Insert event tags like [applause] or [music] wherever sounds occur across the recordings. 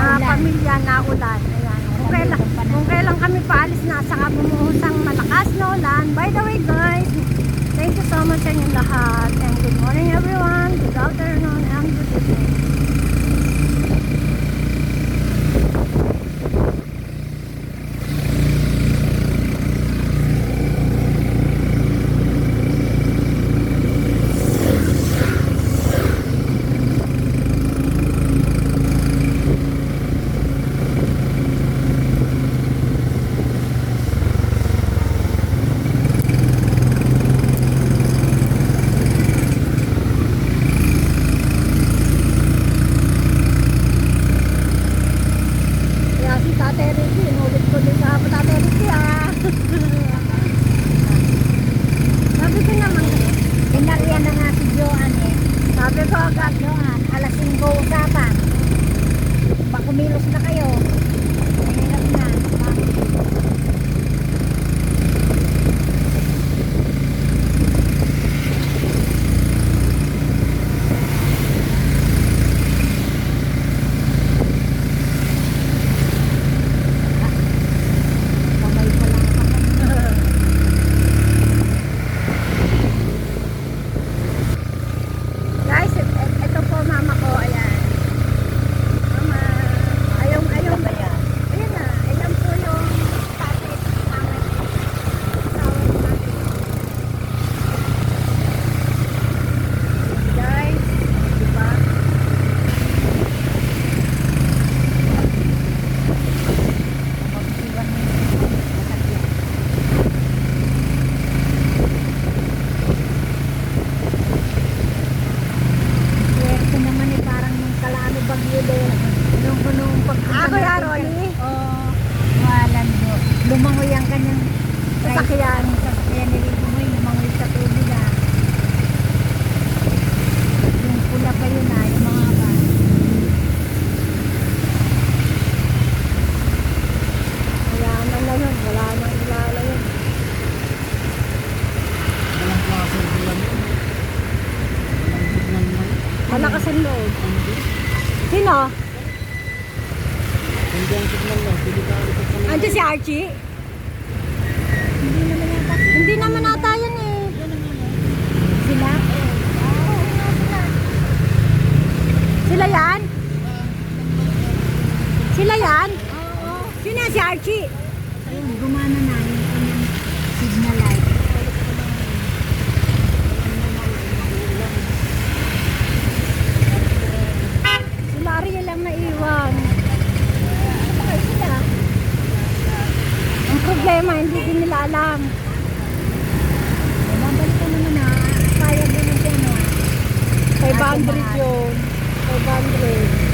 na Naulan. pamilya na ulan. Ayan. Kung kailan, kung kailan kami paalis na saka bumuhusang malakas na ulan. By the way guys, thank you so much sa inyong lahat. And good morning everyone. Good afternoon and Andiyan si Archie? Hindi naman yata Hindi naman ata yan eh. sila. Sila yan? Sila yan? Sino yan si Archie? Ayun, gumana na yung kanyang signal light. Si Maria lang naiwan. Ano kayo sila? Ang problema, hindi din nila alam. Babalik ka naman na. Kaya din yung ano ah. 500 yun. 500.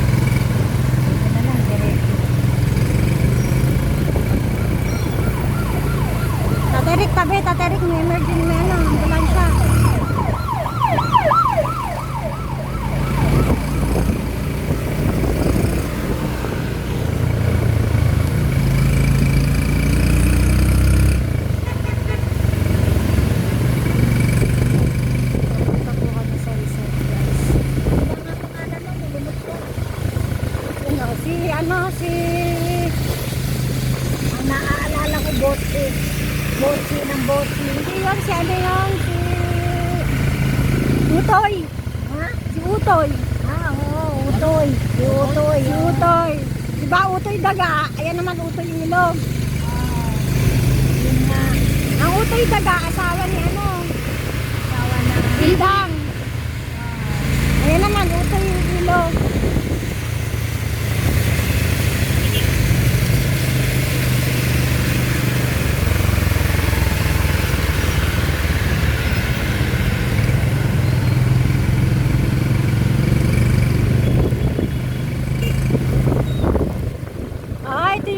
Ito na lang, diretso. Taterik, tabi, taterik, may emergency may ano, ambulansya. Pupunta po kami sa resort, guys. Ano, si, ano, si, Ang naaalala ko, bote. Bote ng bote. hindi yun, si ano yun, si, Utoy. Ha? Si Utoy. Ah, oo, utoy. Si utoy. Si Utoy. Di ba Utoy daga? Ayan naman Utoy ilog. Ah, yun. Ang Utoy daga, asawa ni ano, Tawa na. Indang. Ayan naman Utoy ilog.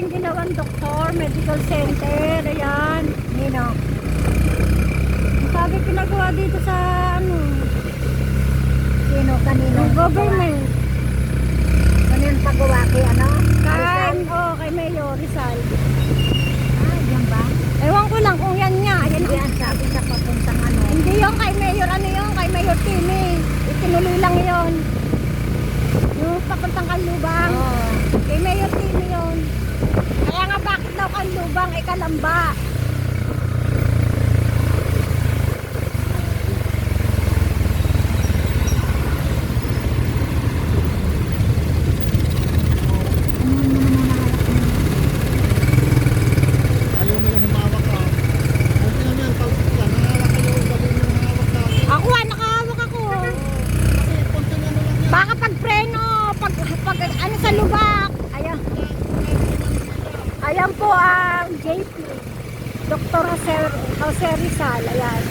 Ito yung ginawang doktor, medical center, ayan. Nino? Sabi pinagawa dito sa ano, Sino kanino? ng government. Ano yung pagawa kay ano? Rizal? oh, kay Mayor Rizal. Ah, yan ba? Ewan ko lang kung yan nga Hindi ang sabi sa papuntang ano. Hindi yung kay Mayor, ano yung kay Mayor Timmy. Itinuloy lang yon. Yung papuntang Kanlubang. Oo. Kay Mayor Timmy yun. Kaya nga bakit daw Kanlubang ay Kalamba? Ayaw mo lang humawak ka. Ang pinamyan, talsik ka. Nangalak kayo, gawin mo humawak ka. Ako ah, nakahawak ako. Kasi konting ano lang yan. Baka pag preno, pag, pag ano sa lubak. Ayan. Ayan po ang JP. Dr. Jose, Jose Rizal. Ayan.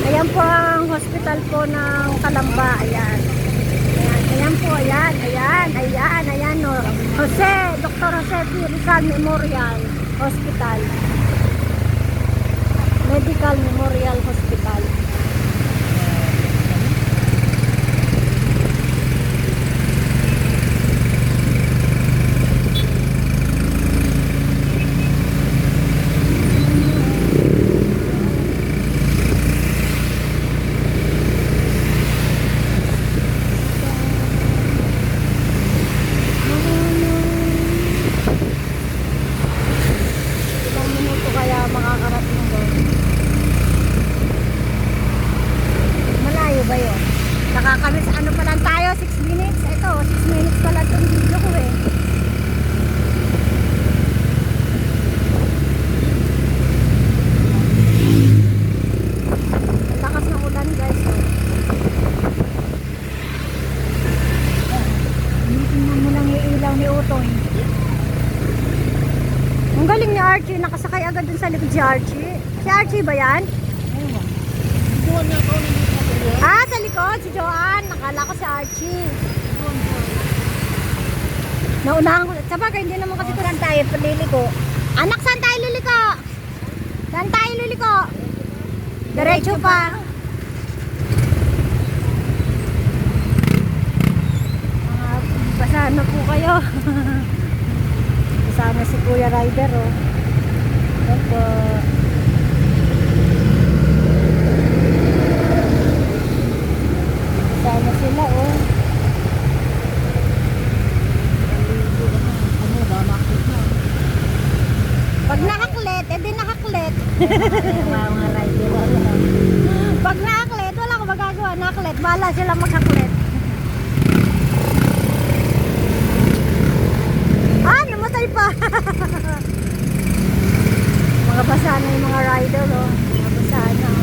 Ayan po ang hospital po ng Kalamba. Ayan. Ayan, ayan ayan, ayan, ayan, no. Jose, Dr. Jose P. Rizal Memorial Hospital. Medical Memorial Hospital. Ilang minuto kaya makakarating doon? Malayo ba yun? Nakakamiss ano pa lang tayo? 6 minutes? Ito, 6 minutes pa lang itong video ko eh. Ang lakas ng ulan guys. Oh. Tingnan mo lang yung ilaw ni Utoy. Ang galing ni Archie, nakasakay agad dun sa likod si Archie. Si Archie ba yan? Ewan. Ako, nandito na kayo. Ah, sa likod, si Joanne. Nakala ko si Archie. Naunahan ko. Sabagay, hindi naman kasi Saan tayo paliliko? Anak, saan tayo liliko? Saan tayo liliko? Diretso pa. Mga basahan na po kayo. Kasama si Kuya Ryder, oh. Kasama sila, oh. Pag nakaklet, edi nakaklet. Mga rider. Pag nakaklet, wala akong magagawa. Nakaklet, bahala sila magkaklet. Ah, namatay pa. mga basa na yung mga rider, oh. Mga basa na. oh.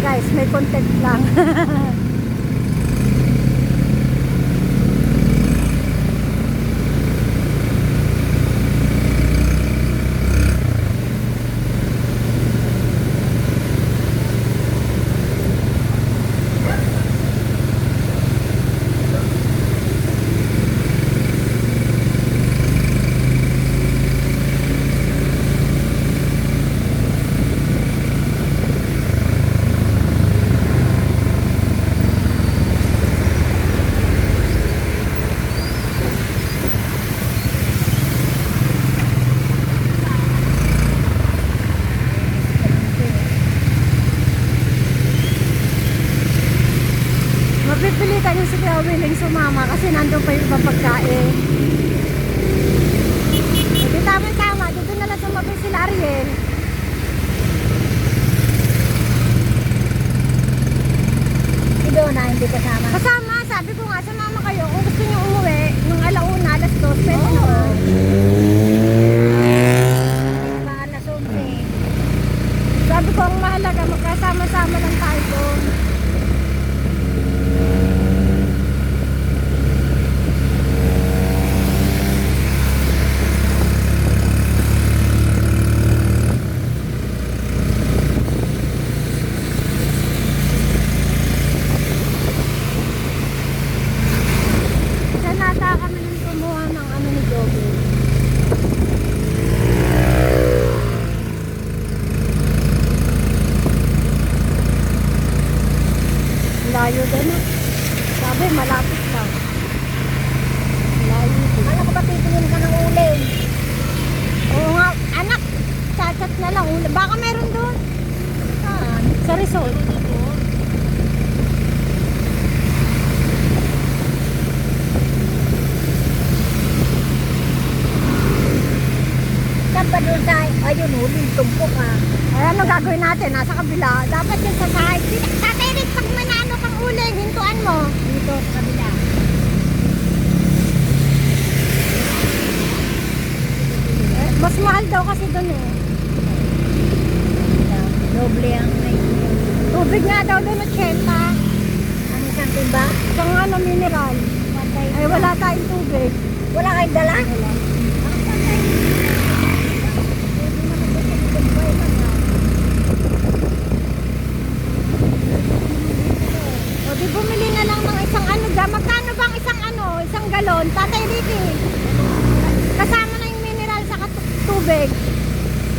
Guys, may content lang. [laughs] Mapipilitan yung si Kuya willing sumama kasi nandun pa yung ibang pagkain. Hindi tama-tama, dito na lang sumabi sila Ariel. Ito na, hindi kasama. Kasama, sabi ko nga, sumama kayo. Kung gusto niyo umuwi, nung alauna, alas 2, pwede naman. Ba, alas 11. Sabi ko, ang mahalaga, magkasama-sama lang tayo doon. layo gano'n. Ah. Sabi, malapit ka. Layo. Anak ko ba titingin ka ng uling? Oo nga, anak, chat-chat na lang. Uling. Baka meron doon. Saan? Sa resort. Saan doon tayo? Ayun, oh, huling tumpok ah. Ayan, ano gagawin natin? Nasa kabila. Dapat yung sa side. Tatayinig pag manalo kang uli, hintuan mo. Dito sa kabila. Eh, mas mahal daw kasi doon eh. Doble ang. Tubig nga daw doon 80. Ano isang timba? Isang ano, mineral. Ay, wala tayong tubig. Wala kayong dala? O di bumili na lang ng isang ano dyan. Magkano bang isang ano, isang galon? Tatay Ricky. Kasama na yung mineral sa tubig.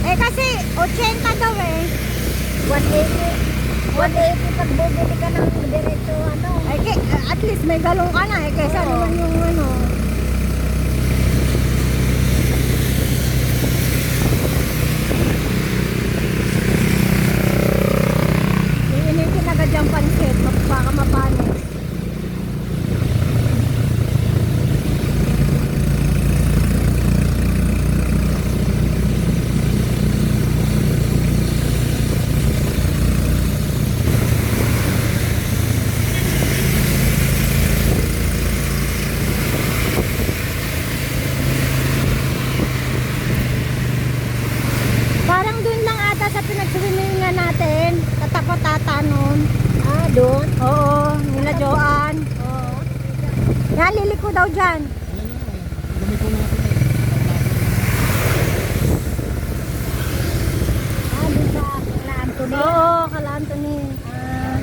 Eh kasi 80 daw eh. 180. 180 pag bumili ka ng diretso ano. Ke, at least may galon ka na eh. Kaysa Oo. naman yung ano. Iinitin agad yung pansit. Baka mapanis. Parang dun lang ata sa pinag-swimming natin. Katapat ata nun. Ah, doon? Oo, nila Joanne. Oo. Yan, daw dyan. Ayan na. Dumi ko natin. Ah, doon sa Kala Anthony. Oo, Kala Anthony. Ah,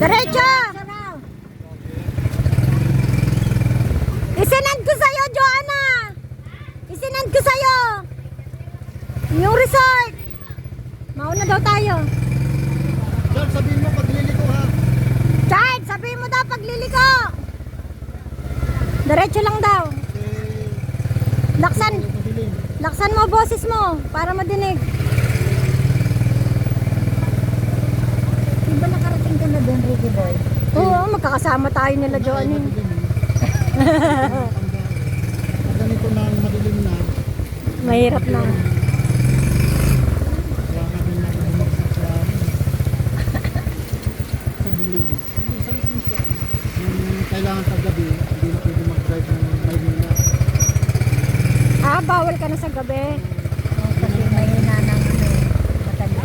Diretso! sarap. Isinend ko sa'yo, Joanna! Isinend ko sa'yo! Yung resort! Mauna daw tayo. Sir, sabihin mo paglili ko ha. Chard, sabihin mo daw pagliliko! Diretso lang daw. Laksan, laksan mo boses mo para madinig. Di ba nakarating ka na doon, Ricky Boy? Oo, magkakasama tayo nila madilim eh. [laughs] Ganito na madilim na, Mahirap na. Kaya namin na bumagsak sa sa dilim. Hindi, sa lisensya. Yung kailangan sa gabi, hindi na pwede mag-drive ng Maynila. Ah, bawal ka na sa gabi. Kasi mahina ng ano, matanda.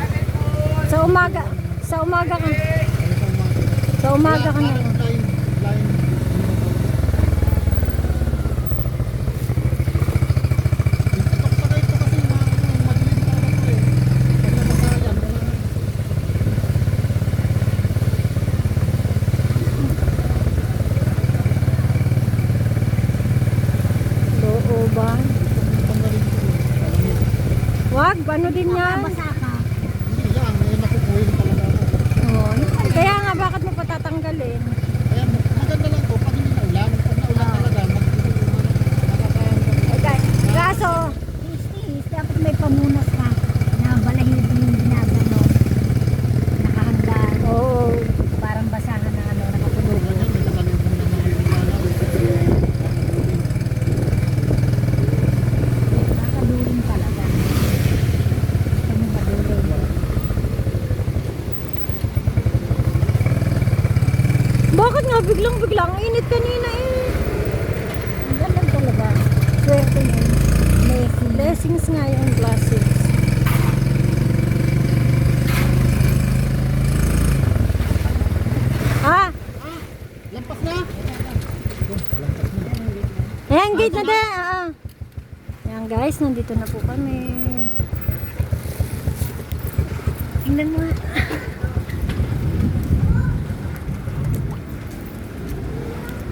Sa umaga, sa umaga ka. Sa umaga. Ka na. parang line, line, Ito pa ito kasi ma- ano, madilim na ako eh. Pag nabasa yan, wala na. Oo ba? Tanggalin ko eh. Alam niyo. Wag, ano din yan? Basa ka. Hindi yan, eh, nakukuhin talaga ako. Oo. Kaya nga, bakit mo patatanggalin? Kaya maganda lang to pag hindi na ulan. Pag naulan talaga, mag- Eh, guys, kaso, Tis-tis, dapat may pamunas ka na balahibo yung ginagano. Nakahanda. oo. Parang basahan na ano, nakatulog. Ganyan, may nakalubong na mga lumala. Nakakaduling talaga. Gusto mo maduling. Bakit nga biglang-biglang? Init kanina eh. Ang galang talaga. Swerte mo. Blessing. Blessings nga yung blessings. Ah, Lampas na! Oh, lampas na. Ayan, gate na din. Ah. Ayan guys, nandito na po kami. Tingnan mo. [laughs]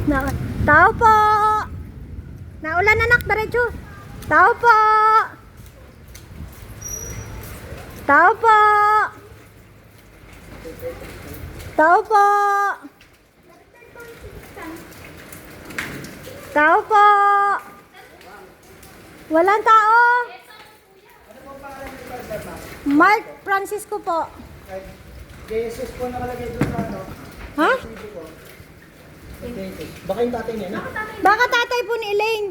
Na, tao po! Naulan anak, diretso. Tao po! Tao po! Tao po! Tao po! Walang tao! Mark Francisco po. Jesus po nakalagay doon sa ano. Ha? Baka yung tatay niya, no? Baka tatay po ni Elaine.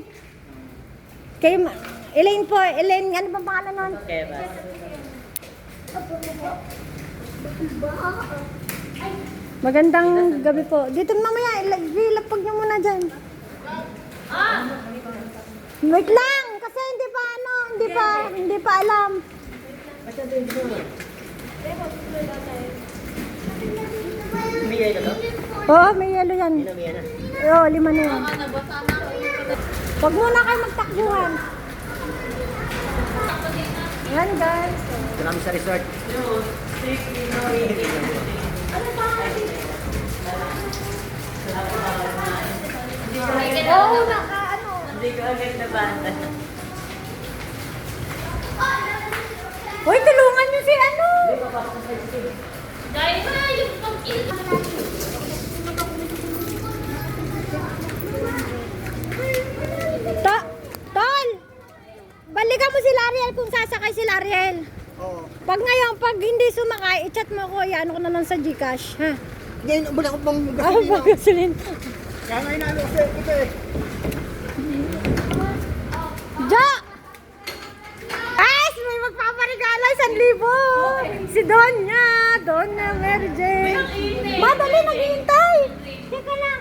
Kay Ma- Elaine po, Elaine, ano bang pangalan nun? Magandang gabi po. Dito mamaya, ila- ilapag niyo muna dyan. Wait lang, kasi hindi pa ano, hindi pa, hindi pa alam. Bigay ka to? Oo, oh, may yelo yan. Oo, lima na yan. Huwag muna kayo magtakbuhan. Yan guys. Ito sa resort. Oo, naka ano. Hindi ko agad na bata. Hoy, tulungan niyo si ano. Dahil na yung pag-il... Ta Tol! Balikan mo si Lariel kung sasakay si Lariel. Oo. Pag ngayon, pag hindi sumakay, i-chat mo ko, yan ko na lang sa Gcash, ha? Ngayon, wala ko pang Ah, pag gasolin. Kaya ngayon namin kasi eh. Ja! Ay, may magpaparigala, isang libo! Si Donya! Donya Mary Jane! Madali, naghihintay! Teka lang!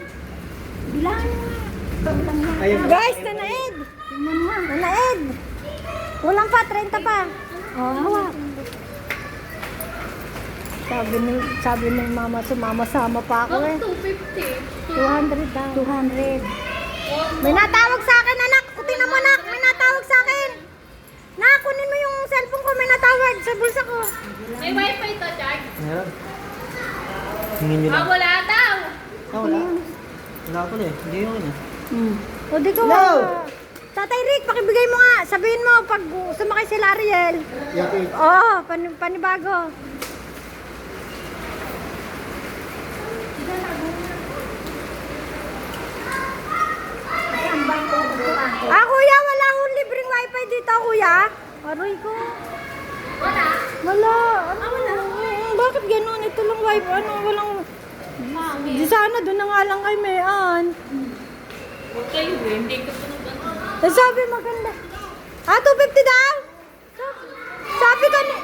Ayun. Guys, mo. Tanaed! Kulang pa, 30 pa. Oh, hawak. Sabi ni, sabi ni mama, sumama-sama pa ako eh. 250. 200 daw. 200. May natawag sa akin, anak. Tingnan mo, anak. May natawag sa akin. Nak, kunin mo yung cellphone ko. May natawag sa bulsa ko. May wifi to, Chard? Meron. Hingin nyo Ah, wala daw. Ah, wala. Wala ko na eh. Hindi yun eh. Hmm. O, di ko No! wala. Tatay Rick, pakibigay mo nga. Sabihin mo, pag sumakay si Lariel. Eh. Oo, oh, pan panibago. Ah, kuya, wala akong libreng dito, kuya. Aroy ko. Wala. Wala. Ano? Mm, bakit ganun? Ito lang wifi. Ano, walang... Di sana, doon na nga lang kay Mayan. Huwag kayo eh. Hindi ko pa nag- Eh, sabi maganda. Ah, 250 daw? Sabi ka ni...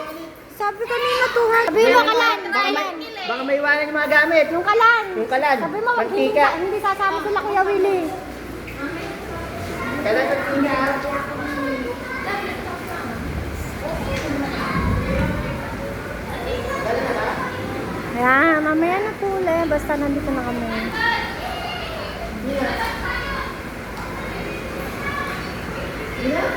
Sabi kanina 200. Sabi mo kalan. Baka may, baka may iwanan yung mga gamit. Yung kalan. Yung kalan. Sabi mo, hindi, hindi sasama sila Kuya Willie. Kailan sa tinga? Ayan, mamaya na po ulit. Basta nandito na kami. Yeah. Yeah.